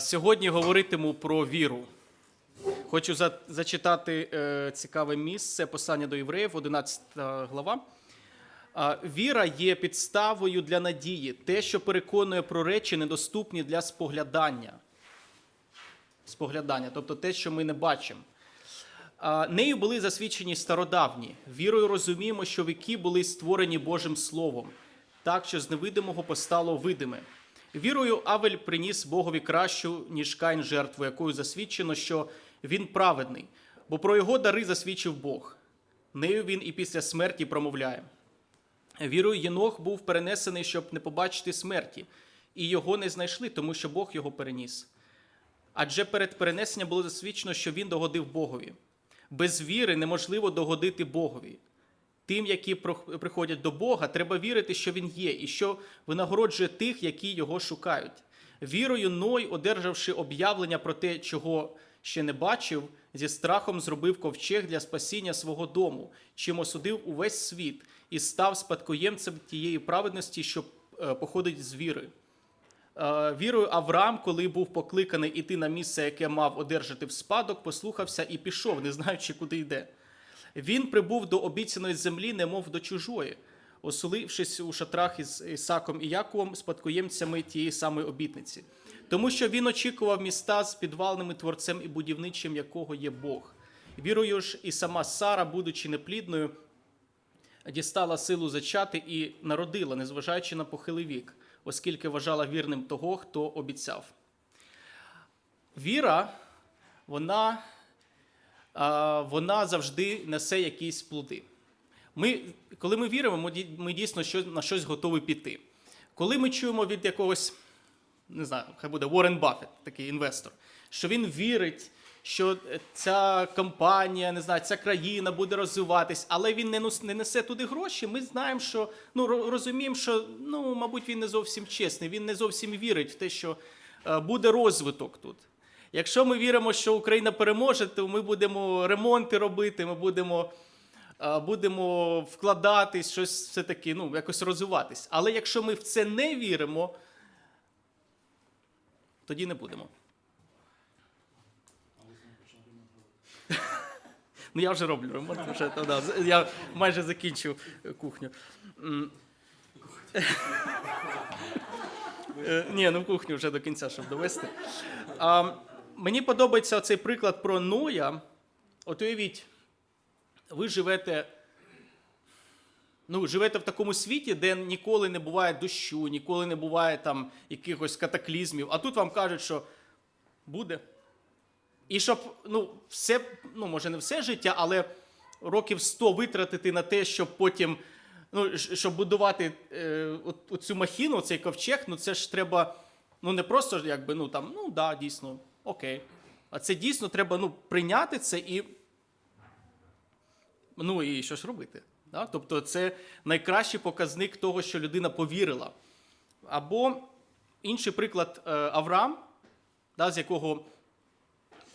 Сьогодні говоритиму про віру. Хочу за- зачитати е, цікаве місце послання до євреїв, 11 глава. Віра є підставою для надії, те, що переконує про речі, недоступні для споглядання. Споглядання, тобто те, що ми не бачимо. Нею були засвідчені стародавні. Вірою розуміємо, що віки були створені Божим Словом, так що з невидимого постало видиме. Вірою Авель приніс Богові кращу, ніж Кайн жертву, якою засвідчено, що він праведний, бо про його дари засвідчив Бог. Нею він і після смерті промовляє. Вірою Єнох був перенесений, щоб не побачити смерті, і його не знайшли, тому що Бог його переніс. Адже перед перенесенням було засвідчено, що він догодив Богові. Без віри неможливо догодити Богові. Тим, які приходять до Бога, треба вірити, що Він є, і що винагороджує тих, які його шукають. Вірою Ной, одержавши об'явлення про те, чого ще не бачив, зі страхом зробив ковчег для спасіння свого дому, чим осудив увесь світ і став спадкоємцем тієї праведності, що е, походить з віри. Е, Вірою Авраам, коли був покликаний іти на місце, яке мав одержати в спадок, послухався і пішов, не знаючи, куди йде. Він прибув до обіцяної землі, немов до чужої, оселившись у шатрах із Ісаком і Яковом, спадкоємцями тієї самої обітниці. Тому що він очікував міста з підвалним творцем і будівничим, якого є Бог. Вірою ж, і сама Сара, будучи неплідною, дістала силу зачати і народила, незважаючи на похилий вік, оскільки вважала вірним того, хто обіцяв. Віра, вона, вона завжди несе якісь плоди. Ми, коли ми віримо, ми дійсно на щось готові піти. Коли ми чуємо від якогось, не знаю, хай буде Уоррен Баффет, такий інвестор, що він вірить, що ця компанія, не знаю, ця країна буде розвиватись, але він не, не несе туди гроші. Ми знаємо, що ну розуміємо, що ну, мабуть, він не зовсім чесний, він не зовсім вірить в те, що е, буде розвиток тут. Якщо ми віримо, що Україна переможе, то ми будемо ремонти робити, ми будемо, е, будемо вкладатись, щось все таки, ну, якось розвиватись. Але якщо ми в це не віримо, тоді не будемо. Ну, я вже роблю ремонт, вже, да, я майже закінчив е, кухню. Е, Ні, ну кухню вже до кінця, щоб довести. А, мені подобається цей приклад про Ноя. От уявіть, ви живете. Ну, живете в такому світі, де ніколи не буває дощу, ніколи не буває там якихось катаклізмів. А тут вам кажуть, що буде. І щоб ну, все, ну, може, не все життя, але років 100 витратити на те, щоб потім, ну, щоб будувати е, от, цю махіну, цей ковчег, ну це ж треба, ну не просто якби, ну там, ну да, дійсно, окей. А це дійсно треба ну, прийняти це і, ну, і щось робити. Да? Тобто це найкращий показник того, що людина повірила. Або інший приклад е, Авраам, да, з якого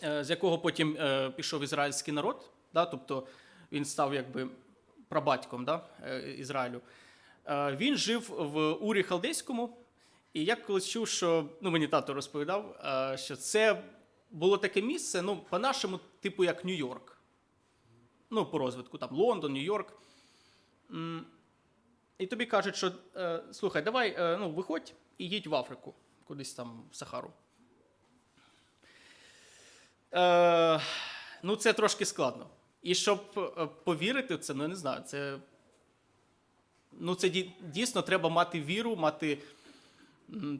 е, з якого потім е, пішов ізраїльський народ, да, тобто він став якби прабатьком да, Ізраїлю. Він жив в Урі Халдейському, і я колись чув, що ну, мені тато розповідав, е, що це було таке місце, ну, по-нашому, типу, як Нью-Йорк. Ну, по розвитку, там Лондон, Нью-Йорк. І тобі кажуть, що е, слухай, давай е, ну, виходь і їдь в Африку, кудись там в Сахару. Ну, це трошки складно. І щоб повірити в це, ну я не знаю, це. Ну, це дійсно треба мати віру, мати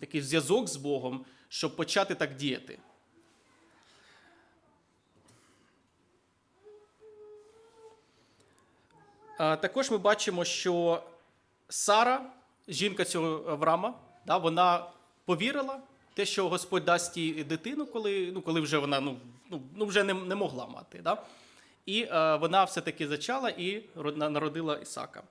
такий зв'язок з Богом, щоб почати так діяти. Також ми бачимо, що Сара, жінка цього Авраама, да, вона повірила те, що Господь дасть їй дитину, коли, ну, коли вже вона ну, ну, ну, вже не, не могла мати. Да? І е, вона все-таки зачала і народила Ісака.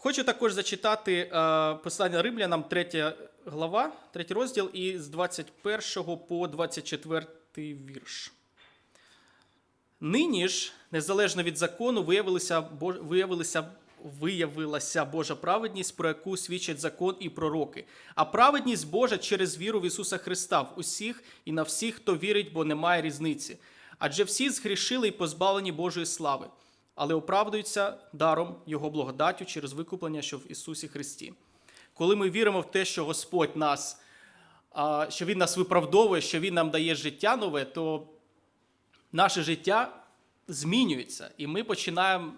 Хочу також зачитати е, послання римлянам, 3 глава, 3 розділ, і з 21 по 24 вірш. Нині ж, незалежно від закону, виявилися, виявилися виявилася Божа праведність, про яку свідчать закон і пророки. А праведність Божа через віру в Ісуса Христа в усіх і на всіх, хто вірить, бо немає різниці. Адже всі згрішили і позбавлені Божої слави, але оправдуються даром Його благодаттю через викуплення, що в Ісусі Христі. Коли ми віримо в те, що Господь нас, що Він нас виправдовує, що Він нам дає життя нове, то наше життя змінюється, і ми починаємо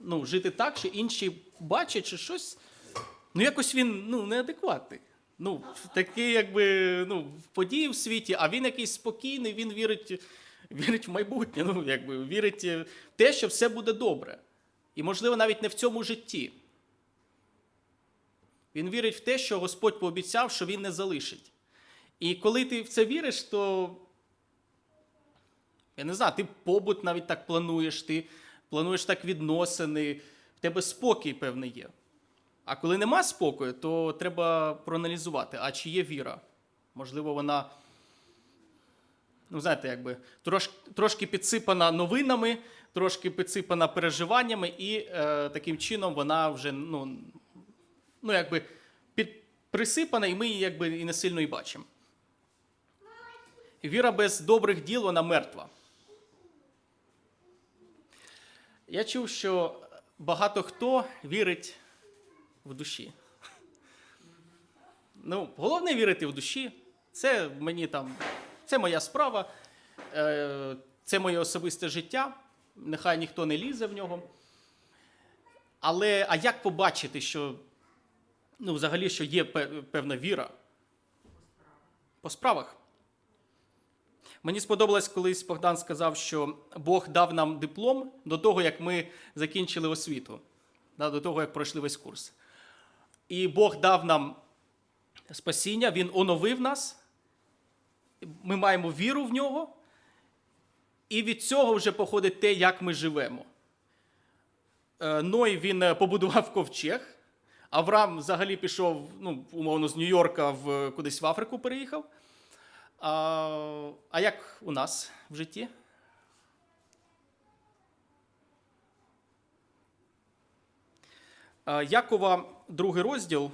ну, жити так, що інші бачать, що щось. Ну, якось він ну, неадекватний. Ну, такі, якби ну, події в світі, а він якийсь спокійний, він вірить, вірить в майбутнє, ну, якби, вірить в те, що все буде добре. І, можливо, навіть не в цьому житті. Він вірить в те, що Господь пообіцяв, що він не залишить. І коли ти в це віриш, то я не знаю, ти побут навіть так плануєш, ти плануєш так відносини, в тебе спокій певний є. А коли нема спокою, то треба проаналізувати, а чи є віра. Можливо, вона, ну, знаєте, якби трош, трошки підсипана новинами, трошки підсипана переживаннями, і е, таким чином вона вже ну, ну, якби під, присипана, і ми її якби і не сильно і бачимо. Віра без добрих діл, вона мертва. Я чув, що багато хто вірить в душі. Ну, головне вірити в душі. Це мені там, це моя справа, е, це моє особисте життя. Нехай ніхто не лізе в нього. Але а як побачити, що ну, взагалі, що є певна віра? По справах. Мені сподобалось, колись Богдан сказав, що Бог дав нам диплом до того, як ми закінчили освіту, до того, як пройшли весь курс. І Бог дав нам спасіння, Він оновив нас, ми маємо віру в нього, і від цього вже походить те, як ми живемо. Е, Ной він е, побудував ковчег. Авраам взагалі пішов, ну, умовно, з Нью-Йорка в, кудись в Африку переїхав. А, а як у нас в житті? Якова, другий розділ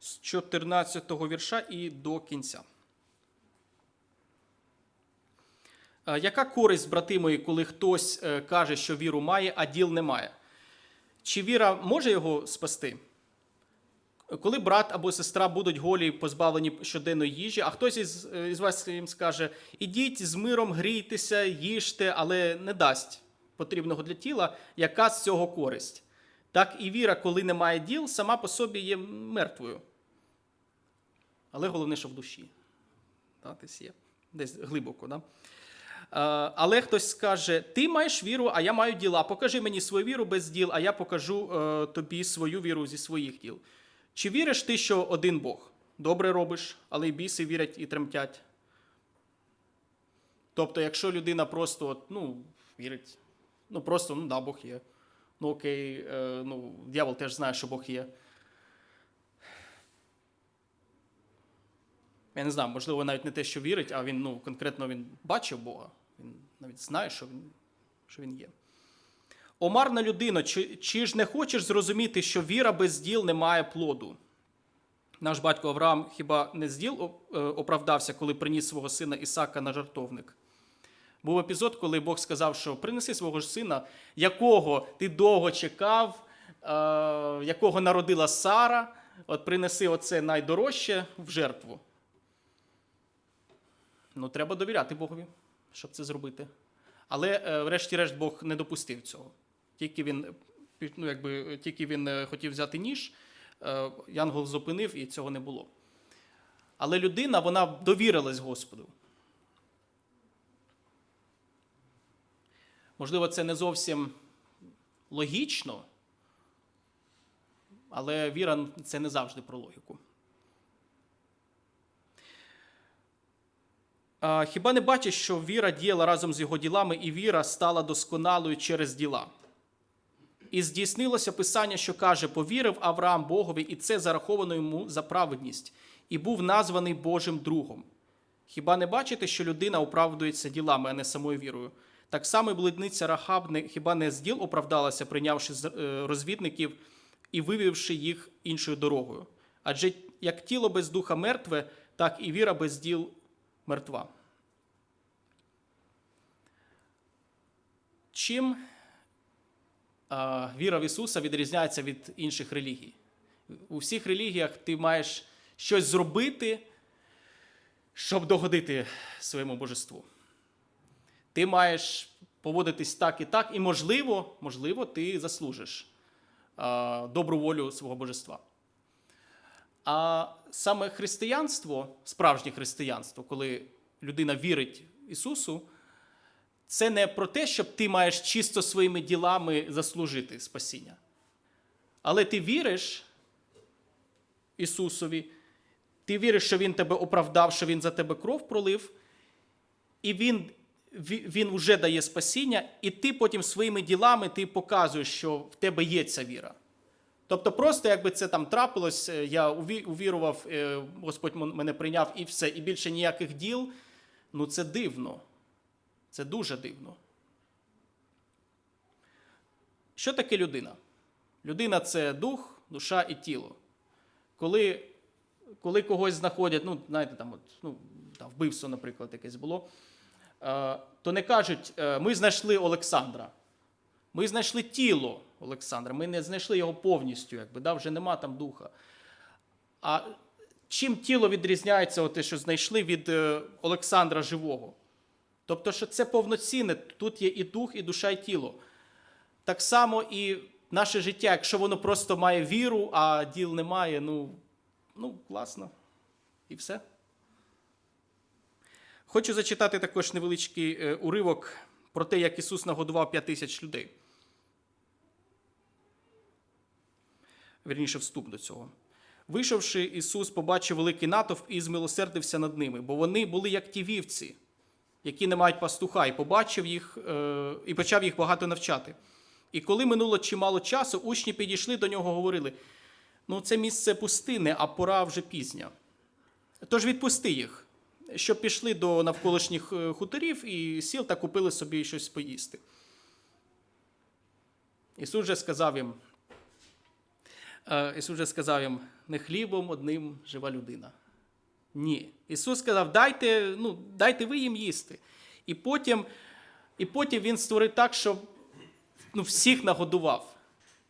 з 14 вірша і до кінця. А, Яка користь, брати мої, коли хтось е, каже, що віру має, а діл не має? Чи віра може його спасти? Коли брат або сестра будуть голі позбавлені щоденної їжі, а хтось із, е, із вас їм скаже: ідіть з миром, грійтеся, їжте, але не дасть потрібного для тіла, яка з цього користь. Так і віра, коли немає діл, сама по собі є мертвою. Але головне, що в душі. Десь є, десь глибоко. Да? Е, Але хтось скаже: ти маєш віру, а я маю діла. Покажи мені свою віру без діл, а я покажу е, тобі свою віру зі своїх діл. Чи віриш ти, що один Бог? Добре робиш, але й біси вірять і тремтять. Тобто, якщо людина просто от, ну, вірить, ну просто ну да, Бог є. Ну окей, е, ну, дьявол теж знає, що Бог є. Я не знаю, можливо, навіть не те, що вірить, а він ну, конкретно він бачив Бога. Він навіть знає, що він, що він є. Омарна людина, чи, чи ж не хочеш зрозуміти, що віра без діл не має плоду? Наш батько Авраам хіба не з діл е, оправдався, коли приніс свого сина Ісака на жартовник? Був епізод, коли Бог сказав, що принеси свого ж сина, якого ти довго чекав, е, якого народила Сара, от принеси оце найдорожче в жертву. Ну, треба довіряти Богові, щоб це зробити. Але, е, врешті-решт, Бог не допустив цього. Тільки він, ну, якби, тільки він е, хотів взяти ніж, е, Янгол зупинив, і цього не було. Але людина, вона довірилась Господу. Можливо, це не зовсім логічно, але віра це не завжди про логіку. Хіба не бачиш, що віра діяла разом з його ділами, і віра стала досконалою через діла? І здійснилося писання, що каже: повірив Авраам Богові, і це зараховано йому за праведність, і був названий Божим другом. Хіба не бачите, що людина оправдується ділами, а не самою вірою? Так само і блудниця Рахаб не, хіба не з діл оправдалася, прийнявши е, розвідників і вивівши їх іншою дорогою. Адже як тіло без духа мертве, так і віра без діл мертва. Чим віра в Ісуса відрізняється від інших релігій? У всіх релігіях ти маєш щось зробити, щоб догодити своєму божеству. Ти маєш поводитись так і так, і можливо, можливо, ти заслужиш добру волю свого божества. А саме християнство, справжнє християнство, коли людина вірить Ісусу, це не про те, щоб ти маєш чисто своїми ділами заслужити спасіння. Але ти віриш Ісусові, ти віриш, що Він тебе оправдав, що Він за тебе кров пролив, і Він, він вже дає спасіння, і ти потім своїми ділами ти показуєш, що в тебе є ця віра. Тобто, просто якби це там трапилось, е, я увірував, е, Господь мене прийняв і все, і більше ніяких діл, ну це дивно. Це дуже дивно. Що таке людина? Людина це дух, душа і тіло. Коли, коли когось знаходять, ну, знаєте, там, от, ну, там вбивство, наприклад, якесь було, е, то не кажуть, ми знайшли Олександра. Ми знайшли тіло Олександра, ми не знайшли його повністю, якби, да, вже нема там духа. А чим тіло відрізняється, те, що знайшли від е, Олександра живого? Тобто, що це повноцінне, тут є і дух, і душа, і тіло. Так само і наше життя, якщо воно просто має віру, а діл немає, ну, ну класно. І все. Хочу зачитати також невеличкий е, уривок про те, як Ісус нагодував 5 тисяч людей. Вірніше, вступ до цього. Вийшовши, Ісус побачив великий натовп і змилосердився над ними, бо вони були як ті вівці, які не мають пастуха, і побачив їх, е, і почав їх багато навчати. І коли минуло чимало часу, учні підійшли до нього, говорили: ну, це місце пустине, а пора вже пізня. Тож відпусти їх, щоб пішли до навколишніх е, хуторів і сіл та купили собі щось поїсти. Ісус же сказав їм, Ісус же сказав їм, не хлібом одним жива людина. Ні. Ісус сказав, дайте, ну, дайте ви їм їсти. І потім, і потім Він створив так, щоб ну, всіх нагодував.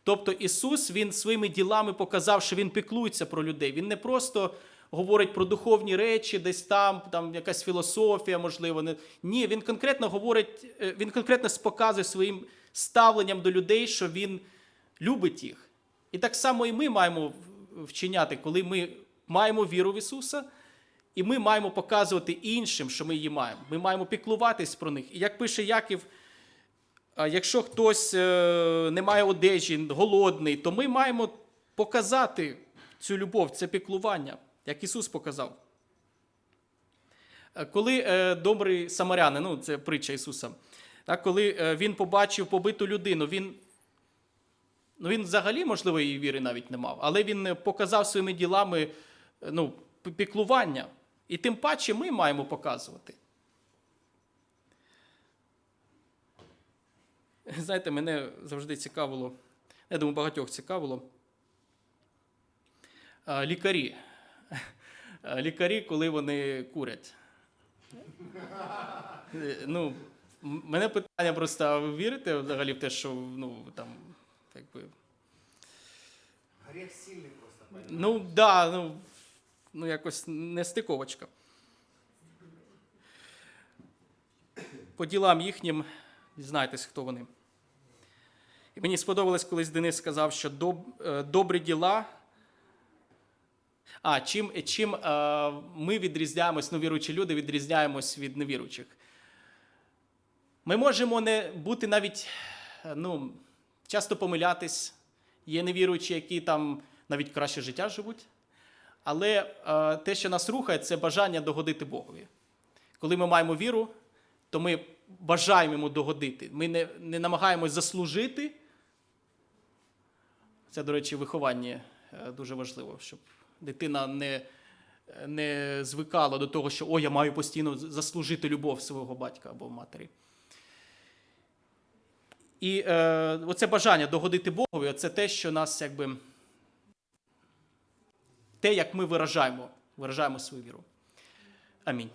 Тобто Ісус Він своїми ділами показав, що Він піклується про людей. Він не просто говорить про духовні речі, десь там, там якась філософія, можливо. Ні, він конкретно говорить, е, він конкретно показує своїм ставленням до людей, що він любить їх. І так само і ми маємо вчиняти, коли ми маємо віру в Ісуса, і ми маємо показувати іншим, що ми її маємо. Ми маємо піклуватись про них. І як пише Яків, якщо хтось е, не має одежі, голодний, то ми маємо показати цю любов, це піклування, як Ісус показав. Е, Коли е, добрий самарянин, ну це притча Ісуса, коли він побачив побиту людину, він, ну, він взагалі, можливо, її віри навіть не мав, але він е, показав своїми ділами е, ну, піклування. І тим паче ми маємо показувати. Знаєте, мене завжди цікавило, я думаю, багатьох цікавило. Лікарі. Лікарі, коли вони курять. Е, Ну, мене питання просто: а ви вірите взагалі в те, що ну, там. Грех сильный просто. понимаешь? Ну, да, ну, ну якось не стиковочка. По ділам їхнім дізнайтесь, хто вони. І мені сподобалось, колись Денис сказав, що доб, е, добрі діла. А, чим, чим е, ми відрізняємось, ну, віруючі люди відрізняємось від невіруючих. Ми можемо не бути навіть, е, ну, часто помилятись. Є невіруючі, які там навіть краще життя живуть. Але е, те, що нас рухає, це бажання догодити Богові. Коли ми маємо віру, то ми бажаємо йому догодити. Ми не, не намагаємось заслужити. Це, до речі, в вихованні е, дуже важливо, щоб дитина не, не звикала до того, що о, я маю постійно заслужити любов свого батька або матері. І е, оце бажання догодити Богові, це те, що нас якби. Те, як ми виражаємо, виражаємо свою віру. Амінь.